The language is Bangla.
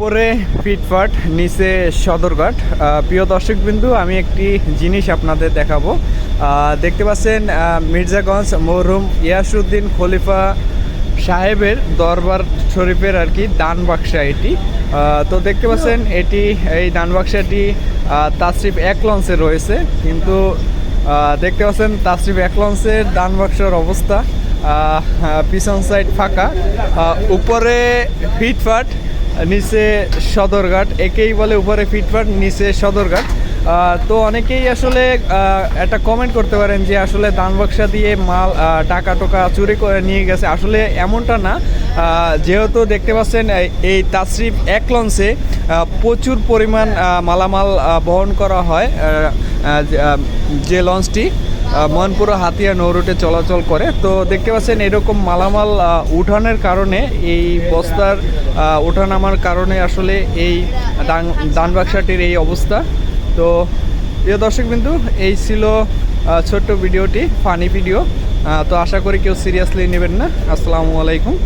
উপরে ফিটফাট, নিচে সদরঘাট। প্রিয় দর্শকবিন্দু, আমি একটি জিনিস আপনাদের দেখাবো। দেখতে পাচ্ছেন মির্জাগঞ্জ মরহুম ইয়াসুদ্দিন খলিফা সাহেবের দরবার শরীফের আর কি দান বাক্সা এটি তো দেখতে পাচ্ছেন, এটি, এই দান বাক্সাটি তাসরিফ এক লঞ্চে রয়েছে। কিন্তু দেখতে পাচ্ছেন, তাসরিফ এক লঞ্চের দান বাক্সের অবস্থা পিছন সাইড ফাঁকা। উপরে ফিটফাট নিচে সদরঘাট, একেই বলে উপরে ফিটফাট, নিচে সদরঘাট। তো অনেকেই আসলে একটা কমেন্ট করতে পারেন যে আসলে দান বাক্সা দিয়ে মাল টাকা টোকা চুরি করে নিয়ে গেছে। আসলে এমনটা না। যেহেতু দেখতে পাচ্ছেন, এই- তাসরিফ এক লঞ্চে প্রচুর পরিমাণ মালামাল বহন করা হয় যে- লঞ্চটি। মনপুরা হাতিয়া নৌরুটে চলাচল করে। তো দেখতে পাচ্ছেন এরকম মালামাল উঠানের কারণে, এই বস্তার উঠান আমার কারণে আসলে এই দান- দান বাক্সাটির এই অবস্থা। তো প্রিয় দর্শক বিন্দু এই ছিল ছোট্ট ভিডিওটি, ফানি ভিডিও। তো আশা করি কেউ সিরিয়াসলি নেবেন না। আসসালামু আলাইকুম।